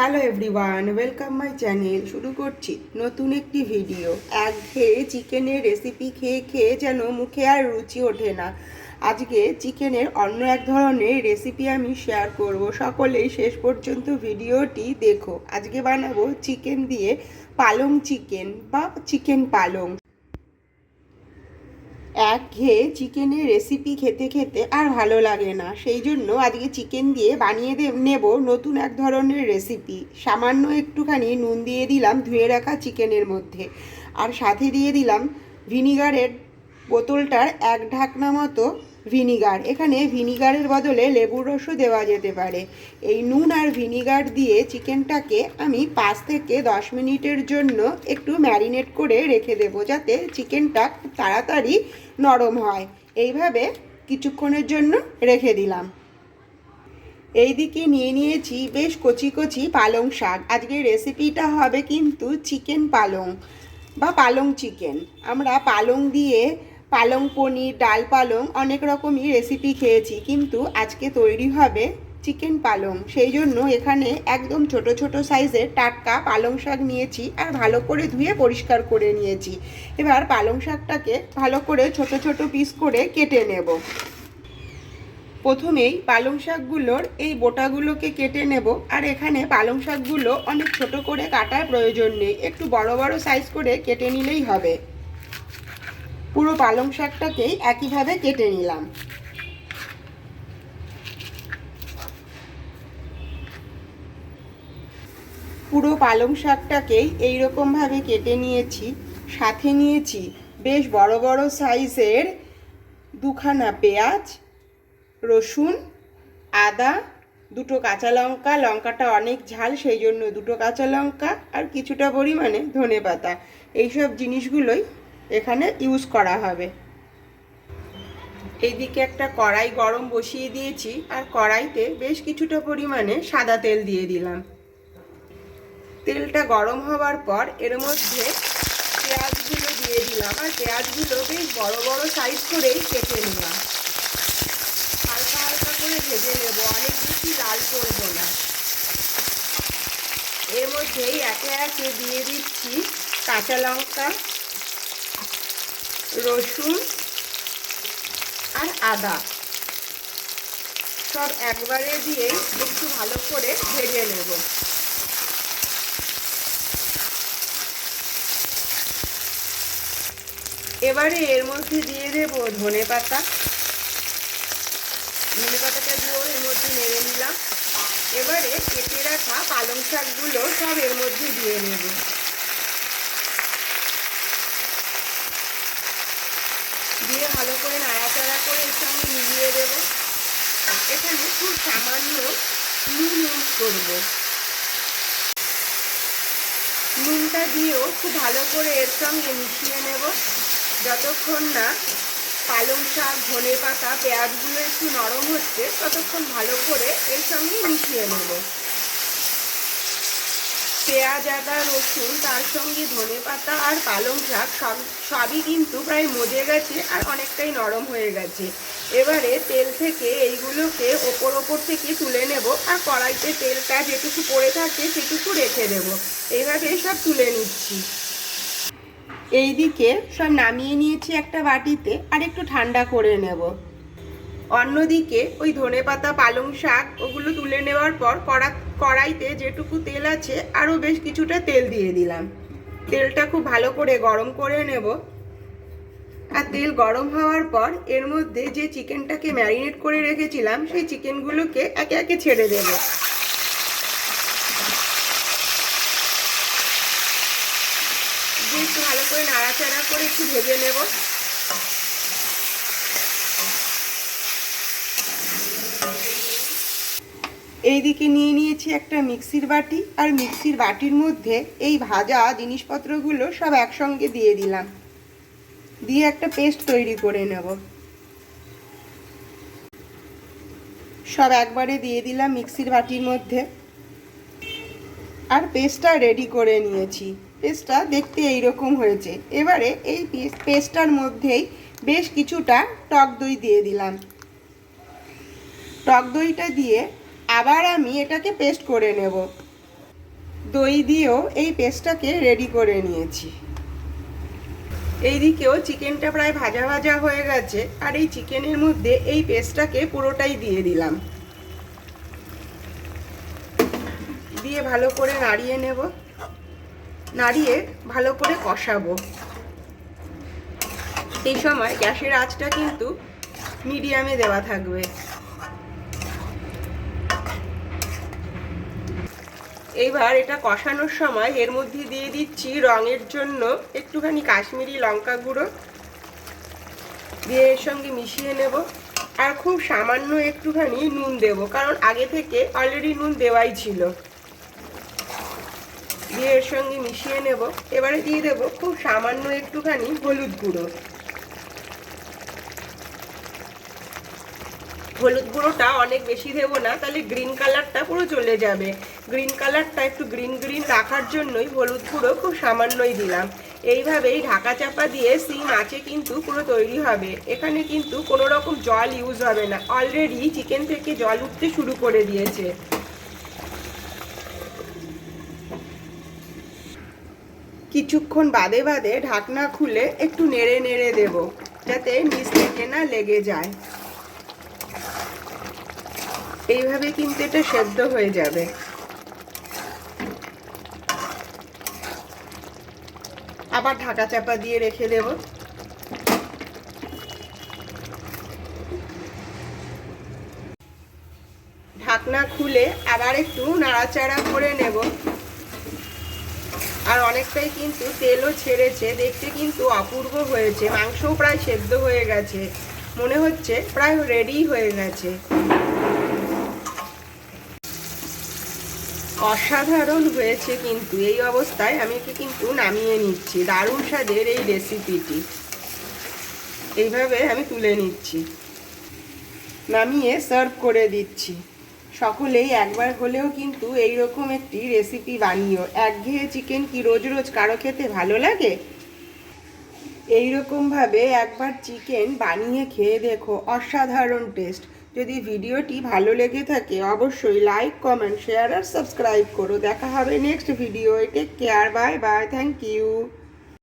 Hello everyone, welcome my channel. শুরু করছি নতুন একটি ভিডিও। এক ঘেয়ে চিকেনের রেসিপি খেয়ে খেয়ে যেন মুখে আর রুচি ওঠে না। আজকে চিকেনের অন্য এক ধরনের রেসিপি আমি শেয়ার করব। সকলেই শেষ পর্যন্ত ভিডিওটি দেখো। আজকে বানাবো চিকেন দিয়ে পালং চিকেন বা চিকেন পালং। এক ঘেয়ে চিকেনের রেসিপি খেতে খেতে আর ভালো লাগে না। সেই জন্য আজকে চিকেন দিয়ে বানিয়ে নেব নতুন এক ধরনের রেসিপি সামান্য একটুখানি নুন দিয়ে দিলাম ধুয়ে রাখা চিকেনের মধ্যে। আর সাথে দিয়ে দিলাম ভিনিগারের বোতলটার এক ঢাকনা মতো ভিনিগার। এখানে ভিনিগারের বদলে লেবুর রসও দেওয়া যেতে পারে। এই নুন আর ভিনিগার দিয়ে চিকেনটাকে আমি পাঁচ থেকে দশ মিনিটের জন্য একটু ম্যারিনেট করে রেখে দেবো যাতে চিকেনটা খুব তাড়াতাড়ি নরম হয়। এইভাবে কিছুক্ষণের জন্য রেখে দিলাম। এইদিকে নিয়ে নিয়েছি বেশ কচি কচি পালং শাক। আজকের রেসিপিটা হবে কিন্তু চিকেন পালং বা পালং চিকেন। আমরা পালং দিয়ে পালং পনির, ডাল পালং অনেক রকমই রেসিপি খেয়েছি। কিন্তু আজকে তৈরি হবে চিকেন পালং। সেই জন্য এখানে একদম ছোট ছোট সাইজের টাটকা পালং শাক নিয়েছি আর ভালো করে ধুয়ে পরিষ্কার করে নিয়েছি। এবার পালং শাকটাকে ভালো করে ছোট ছোট পিস করে কেটে নেব। প্রথমেই পালং শাকগুলোর এই বোটাগুলোকে কেটে নেব। আর এখানে পালং শাকগুলো অনেক ছোট করে কাটার প্রয়োজন নেই। একটু বড় বড় সাইজ করে কেটে নিলেই হবে। পুরো পালং শাকটাকেই একইভাবে কেটে নিলাম। পুরো পালং শাকটাকেই এইরকমভাবে কেটে নিয়েছি, সাথে নিয়েছি বেশ বড় বড় সাইজের দুখানা পেঁয়াজ, রসুন, আদা, দুটো কাঁচা লঙ্কা, লঙ্কাটা অনেক ঝাল, সেই জন্য দুটো কাঁচা লঙ্কা আর কিছুটা পরিমাণে ধনে পাতা। এইসব জিনিসগুলোই এখানে ইউজ করা হবে। এইদিকে একটা কড়াই গরম বসিয়ে দিয়েছি, আর কড়াইতে বেশ কিছুটা পরিমাণে সাদা তেল দিয়ে দিলাম। তেলটা গরম হওয়ার পর এর মধ্যে পেঁয়াজগুলো দিয়ে দিলাম, আর পেঁয়াজগুলো বেশ বড় বড় সাইজ করেই কেটে নিলাম। হালকা হালকা করে ভেজে নেব, অনেক বেশি লাল করব না। এর মধ্যেই একে একে দিয়ে দিচ্ছি কাঁচা লঙ্কা রসুন আর আদা। সব একবারে দিয়ে একটু ভালো করে ভেজে নেব। এবারে এর মধ্যে দিয়ে দেব ধনে পাতা। ধনে পাতাটা দিয়েও এর মধ্যে নেড়ে নিলাম। এবারে কেটে রাখা পালং শাকগুলো সব এর মধ্যে দিয়ে নেব। ভালো করে নাড়াচাড়া করে এর সঙ্গে মিলিয়ে দেব। এখানে খুব সামান্য নুন ইউজ করব। নুনটা দিয়েও খুব ভালো করে এর সঙ্গে মিশিয়ে নেব। যতক্ষণ না পালং শাক, ধনে পাতা, পেঁয়াজগুলো একটু নরম হচ্ছে, ততক্ষণ ভালো করে এর সঙ্গে মিশিয়ে নেব। পেঁয়াজ, আদা, রসুন, তার সঙ্গে ধনে পাতা আর পালং শাক সব সবই কিন্তু প্রায় মজে গেছে আর অনেকটাই নরম হয়ে গেছে। এবারে তেল থেকে এইগুলোকে ওপর ওপর থেকে তুলে নেব আর কড়াইতে তেলটা যেটুকু পড়ে থাকে সেটুকু রেখে দেব। এইভাবে সব তুলে নিচ্ছি। এইদিকে সব নামিয়ে নিয়েছি একটা বাটিতে আর একটু ঠান্ডা করে নেব। অন্যদিকে ওই ধনে পাতা, পালং শাক ওগুলো তুলে নেওয়ার পর কড়া কড়াইতে যেটুকু তেল আছে আরও বেশ কিছুটা তেল দিয়ে দিলাম। তেলটা খুব ভালো করে গরম করে নেব। আর তেল গরম হওয়ার পর এর মধ্যে যে চিকেনটাকে ম্যারিনেট করে রেখেছিলাম, সেই চিকেনগুলোকে একে একে ছেড়ে দেবো। ভালো করে নাড়াচাড়া করে একটু ভেজে নেব। এইদিকে নিয়ে নিয়েছি একটা মিক্সির বাটি আর মিক্সির বাটির মধ্যে এই ভাজা জিনিসপত্রগুলো সব একসঙ্গে দিয়ে দিলাম। দিয়ে একটা পেস্ট তৈরি করে নেব। সব একবারে দিয়ে দিলাম মিক্সির বাটির মধ্যে। আর পেস্টটা রেডি করে নিয়েছি। পেস্টটা দেখতে এইরকম হয়েছে। এবারে এই পেস্টটার মধ্যেই বেশ কিছুটা টক দই দিয়ে দিলাম। টক দইটা দিয়ে আবার আমি এটাকে পেস্ট করে নেব। দই দিয়েও এই পেস্টটাকে রেডি করে নিয়েছি। এইদিকেও চিকেনটা প্রায় ভাজা ভাজা হয়ে গেছে, আর এই চিকেনের মধ্যে এই পেস্টটাকে পুরোটাই দিয়ে দিলাম। দিয়ে ভালো করে নাড়িয়ে নেব। নাড়িয়ে ভালো করে কষাবো। এই সময় গ্যাসের আঁচটা কিন্তু মিডিয়ামে দেওয়া থাকবে। এইবার এটা কষানোর সময় এর মধ্যে দিয়ে দিচ্ছি রঙের জন্য একটুখানি কাশ্মীরি লঙ্কা গুঁড়ো। দিয়ে এর সঙ্গে মিশিয়ে নেব। আর খুব সামান্য একটুখানি নুন দেব, কারণ আগে থেকে অলরেডি নুন দেওয়াই ছিল। দিয়ে এর সঙ্গে মিশিয়ে নেব। এবারে দিয়ে দেব খুব সামান্য একটুখানি হলুদ গুঁড়ো। হলুদ গুঁড়োটা অনেক বেশি দেবো না, তাহলে গ্রিন কালারটা পুরো চলে যাবে। গ্রিন কালারটা একটু গ্রিন গ্রিন রাখার জন্যই হলুদ গুঁড়ো খুব সামান্যই দিলাম। এইভাবেই ঢাকা চাপা দিয়ে সিম আছে কিন্তু পুরো তৈরি হবে। এখানে কিন্তু কোনো রকম জল ইউজ হবে না। অলরেডি চিকেন থেকে জল উঠতে শুরু করে দিয়েছে। কিছুক্ষণ বাদে বাদে ঢাকনা খুলে একটু নেড়ে নেড়ে দেব, যাতে নিচ থেকে না লেগে যায়। এইভাবে কিন্তু এটা সেদ্ধ হয়ে যাবে। আবার ঢাকা চাপা দিয়ে রেখে দেব। ঢাকনা খুলে আবার একটু নাড়াচাড়া করে নেব। আর অনেকটাই কিন্তু তেলও ছেড়েছে, দেখতে কিন্তু অপূর্ব হয়েছে। মাংসও প্রায় সেদ্ধ হয়ে গেছে। মনে হচ্ছে প্রায় রেডি হয়ে গেছে। অসাধারণ হয়েছে কিন্তু এই অবস্থায় আমি একে কিন্তু নামিয়ে নিচ্ছি, দারুণ স্বাদের এই রেসিপিটি এইভাবে আমি তুলে নিচ্ছি। নামিয়ে সার্ভ করে দিচ্ছি। সকলেই একবার হলেও কিন্তু এই রকম একটি রেসিপি বানিও। একঘেয়ে চিকেন কি রোজ রোজ কারও খেতে ভালো লাগে? এই এইরকমভাবে একবার চিকেন বানিয়ে খেয়ে দেখো, অসাধারণ টেস্ট যদি ভিডিওটি ভালো লেগে থাকে, অবশ্যই লাইক কমেন্ট শেয়ার আর সাবস্ক্রাইব করো। দেখা হবে next video take care bye bye thank you